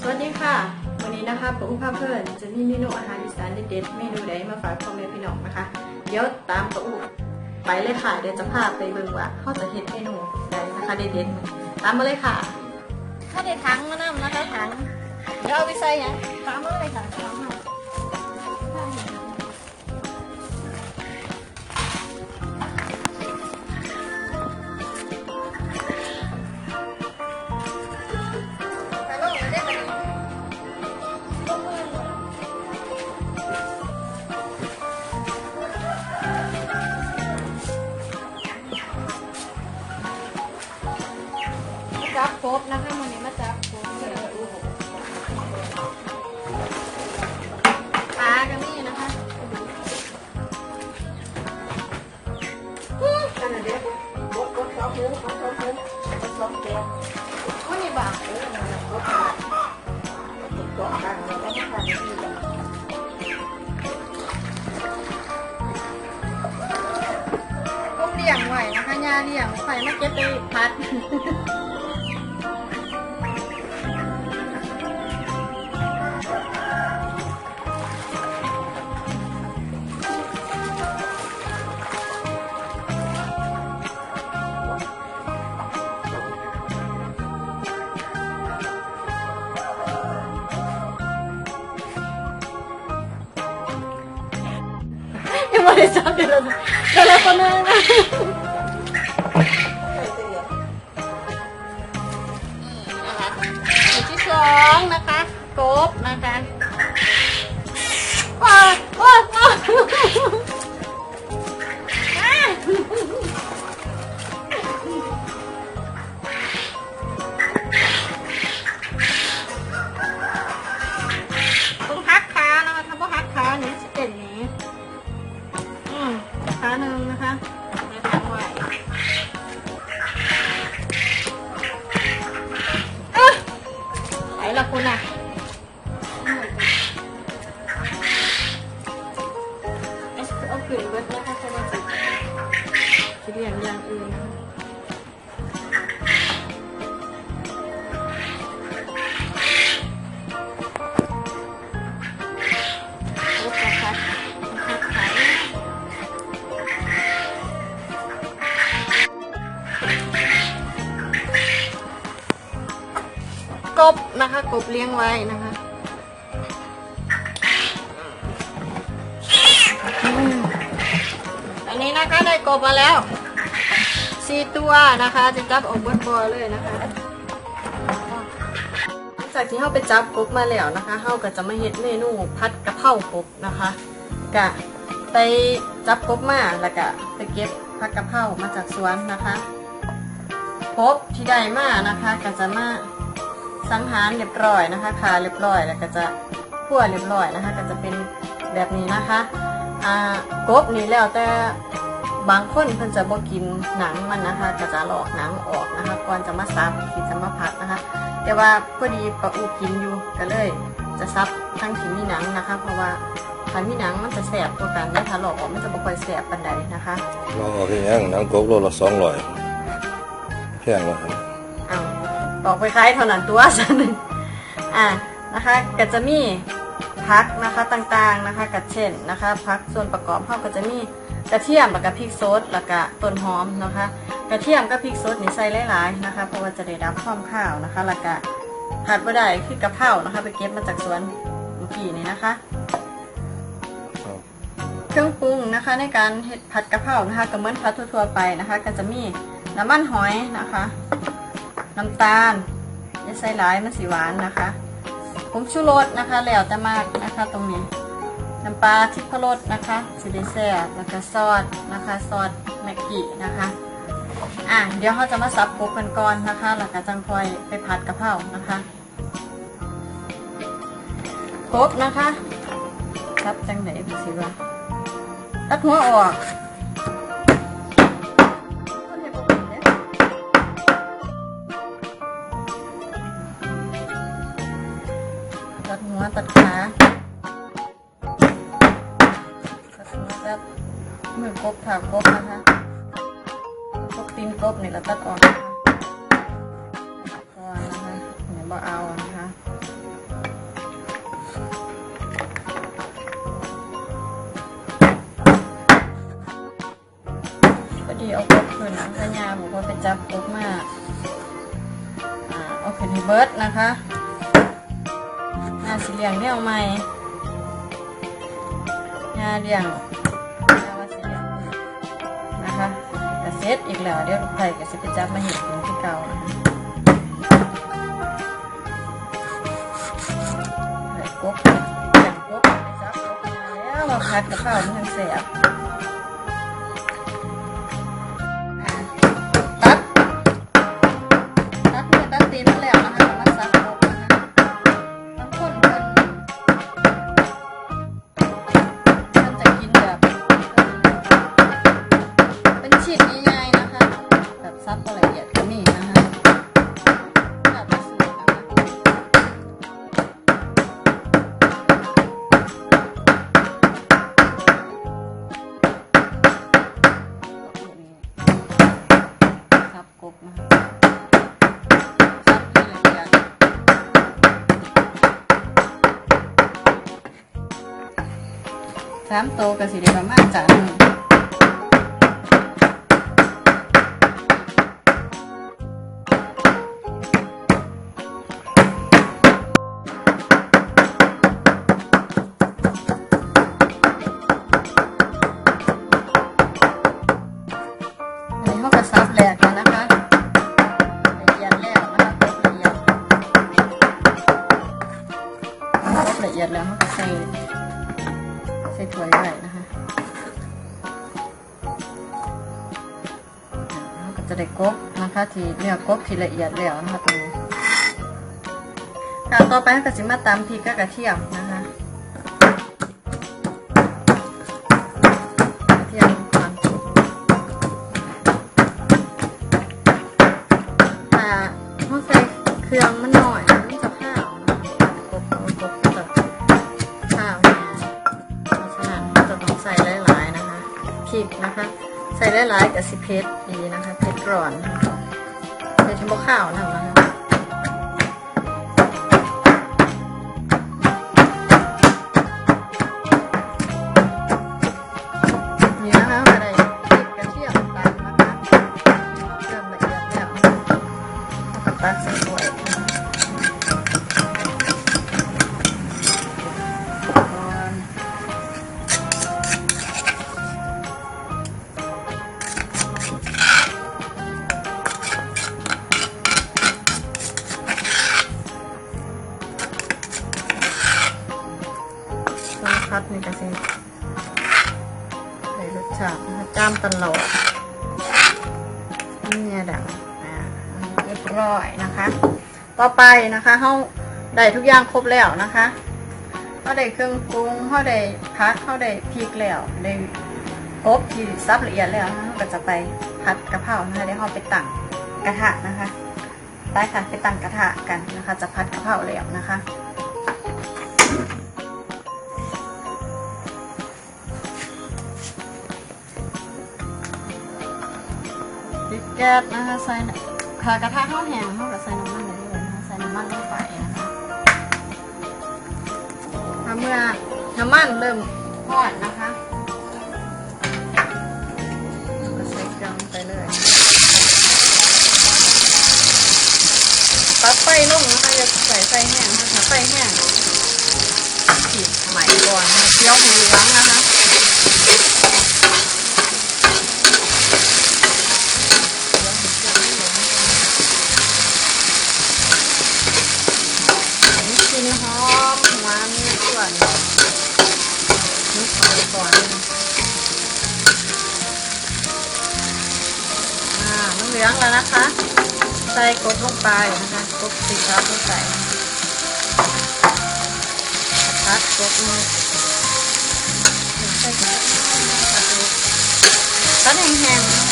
สวัสดีค่ะ วันนี้นะคะผมพาเพื่อนจะมีเมนูอาหารอีสานเด็ดๆเมนูใดมาฝากพ่อแม่พี่น้องนะคะ เดี๋ยวตามปะอุไปเลยค่ะเดี๋ยวจะพาไปเบิ่งว่าเขาจะเฮ็ดเมนูใดนะคะเด็ดๆตามมาเลยค่ะถ้าได้ถังมานำนะคะถังเดี๋ยวเอาไปใส่หยังตามมาเลยค่ะตามมา ไม่ไมขาหนึ่งนะคะ นะคะกบเลี้ยงไว้นะคะอันนี้นะคะได้กบมาแล้วสี่ตัวนะคะจะจับออกบนบอเลยนะคะหลังจากที่เราไปจับกบมาแล้วนะคะเราก็จะมาเฮ็ดเมนูพัดกะเพรากบนะคะกะไปจับกบมาแล้วก็ไปเก็บผักกะเพรามาจากสวนนะคะกบที่ได้มานะคะก็จะมา สังหารเรียบร้อยนะคะขาเรียบร้อยแล้วก็จะขั่วเรียบร้อยนะคะ ก็จะเป็นแบบนี้นะคะอ่ากบนี่แล้วแต่บางคนเพิ่นจะบ่กินหนังมันนะคะ ก็จะหลอกหนังออกนะคะก่อนจะมาซับที่จะมาพัดนะคะ แต่ว่าพอดีปะอูกินอยู่ก็เลย จะซับทั้งที่มีหนังนะคะ เพราะว่าถ้ามีหนังมันจะแสบกว่ากันและถ้าหลอกออกมันจะบ่ค่อยแสบปานใดนะคะลองเอาที่ยังหนังกบโลละสองร้อยแพงเอา ออกไปขายเท่านั้นตัวสันหนึ่งอ่านะคะก็จะมีพักนะคะต่างๆนะคะกับเช่นนะคะพักส่วนประกอบเขาก็จะมีกระเทียมแล้วก็พริกสดแล้วก็ต้นหอมนะคะ กระเทียมกับพริกสดนี่ใส่หลายๆนะคะเพราะว่าจะได้รับความข้าวนะคะแล้วก็ขาดไ่ได้คือกระเพรานะคะ ไปเก็บมาจากสวนเมื่อกี้นี่นะคะเครื่องปรุงนะคะในการผัดกะเพรานะคะก็เหมือนผัดทั่วๆไปนะคะ ก็จะมีน้ำมันหอยนะคะ น้ำตาลอย่าใส่หลายมันสีหวานนะคะผงชูรสนะคะ แล้วแต่มากนะคะตรงนี้ น้ำปลาทิพรสนะคะสีได้แซ่บแล้วก็ซอสนะคะซอสแมกกี้นะคะอะเดี๋ยวเราจะมาสับกบกันก่อนนะคะแล้วก็จังคอยไปผัดกะเพรานะคะกบนะคะสับจังไหนดูสิว่าตัดหัวออก ผ่ากบนะคะพวกตีนกบเนี่เราตัดออกนะะก่อนะคะเนี่ยบ่เอานะคะพอดีเอากบขึ้นนะพญาบอกว่าไปจับกบมากเอาขึ้นให้เบิร์ดนะคะงาสีเหลืองเนี่ยเอาใหม่งาเหลือง กระเซ็ดอีกแล้วเดี๋ยวลูกไผ่ก็จะไปจับมาเห็นเป็นที่เก่านะคะไข่กบอย่ากบไปจับกบมาแล้วเราพัดกระเพรามันแสบ สามโตวก็สิได้ประมาณจานหนึ่งอันนี้เขาก็ซับแหลกแล้วนะคะละเอียดแล้วนะคะ ได้กบนะคะที่เนื้อกบที่ละเอียดแล้วนะคะตรงนี้ค่ะต่อไปก็จะมาตำพริกกับกระเทียม ใส่หลายกับสิเพชรดีนะคะเพชรร้อนเพชรที่บข้าวนะนะ ต่อไปนะคะเขาได้ทุกอย่างครบแล้วนะคะเขาได้เครื่องปรุงเขาได้พักเขาได้พริกแล้วได้กบที่ซับละเอียดแล้วนะคะเราก็จะไปผัดกะเพรานะคะเดี๋ยวเราไปตั้งกระทะนะคะไปค่ะไปตั้งกระทะกันนะคะ จะผัดกะเพราแล้วนะคะพริกแก๊สนะคะใส่ค่ะกระทะข้าวแห้งเขาก็ใส่น้ำมันำมันเริ่มทอดนะคะก็ใส่เครื่องไปเลยตัดไฟลงนะคะจะใส่ไฟแห้งนะคะไฟแห้งขีดใหม่ก่อนเคี่ยวให้เหลืองนะคะ มีกลิ่นหอมหวานส่วนนี่ขอก่อนนะอ่ามันเหลือง แล้วนะคะ ใส่กบลงไปนะคะกบสีขาวลงไปพัดกบมาใส่กบพัดกบพัดแห้งๆ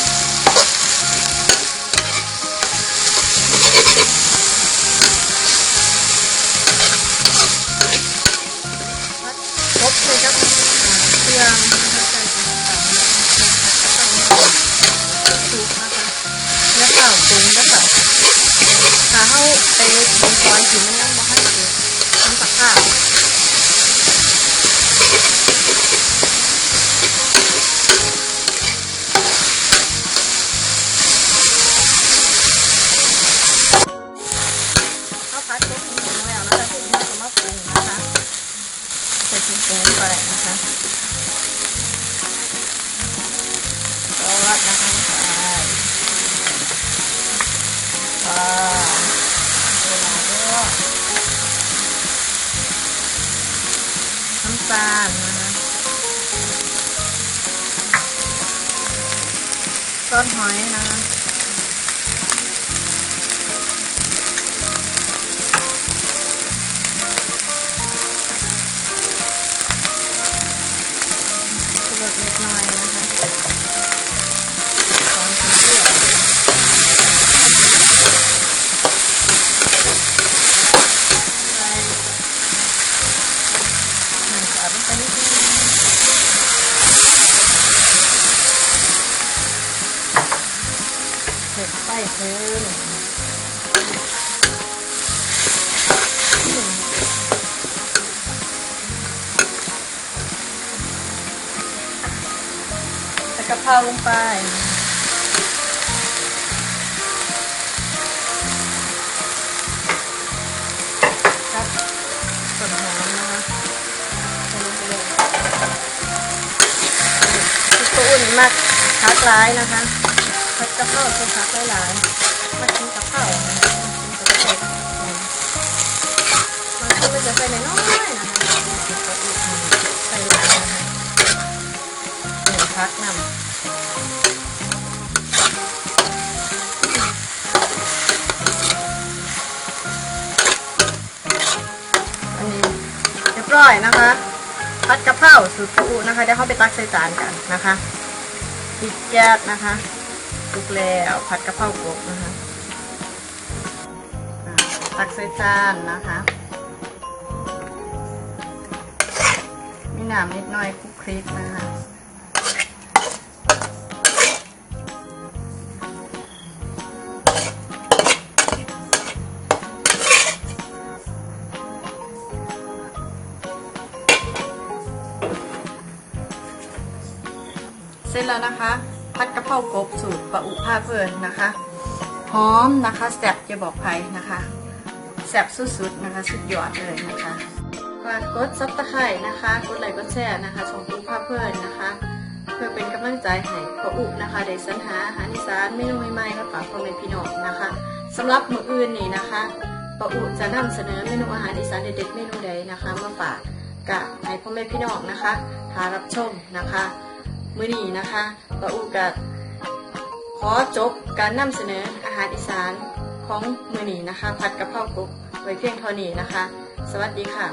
าลนะคะซอสหอยนะคะเล็กน้อยนะคะ เพราลงไป ครับส่วนหอมนะคะใส่ลงไปเลยตัวอุ่นมากพักร้ายนะคะพัดกะเพราคือพักหลายๆมากินกะเพรานะคะมากินกะเพรามันก็จะใส่น้อยๆนะคะใส่หลายนะคะหนึ่งพักนำ อันนี้เรียบร้อยนะคะพัดกะเพราสูตรปูนะคะเดี๋ยวเขาไปตักใส่จานกันนะคะพริกแก๊สนะคะทุกแล้วผัดกะเพรากบนะคะตักใส่จานนะคะ มีน้ำนิดหน่อยคลุกคลิกนะคะ ร็จแล้วนะคะพัดกะเพรากบสูตรปะอุผ้าเพลินนะคะหอมนะคะแซ่บจะบอกใครนะคะแซ่บสุดๆนะคะสุดยอดเลยนะคะฝากกดซับสไครต์นะคะกดไลค์กดแชร์นะคะช่องปุ๊ภาเพื่อนนะคะ เพื่อเป็นกำลังใจให้ปะอุนะคะได้สรรหาอาหารอีสานเมนูใหม่ๆมาฝากพ่อแม่พี่น้องนะคะสำหรับมืออื่นนี่นะคะปะอุจะนำเสนอเมนูอาหารอีสานเด็ดๆเมนูใดนะคะมาฝากกับให้พ่อแม่พี่น้องนะคะหารับชมนะคะ มื้อนี้นะคะปะอุกับขอจบการนำเสนออาหารอีสานของมื้อนี้นะคะ ผัดกะเพรากบไว้เพียงเท่านี้นะคะ สวัสดีค่ะ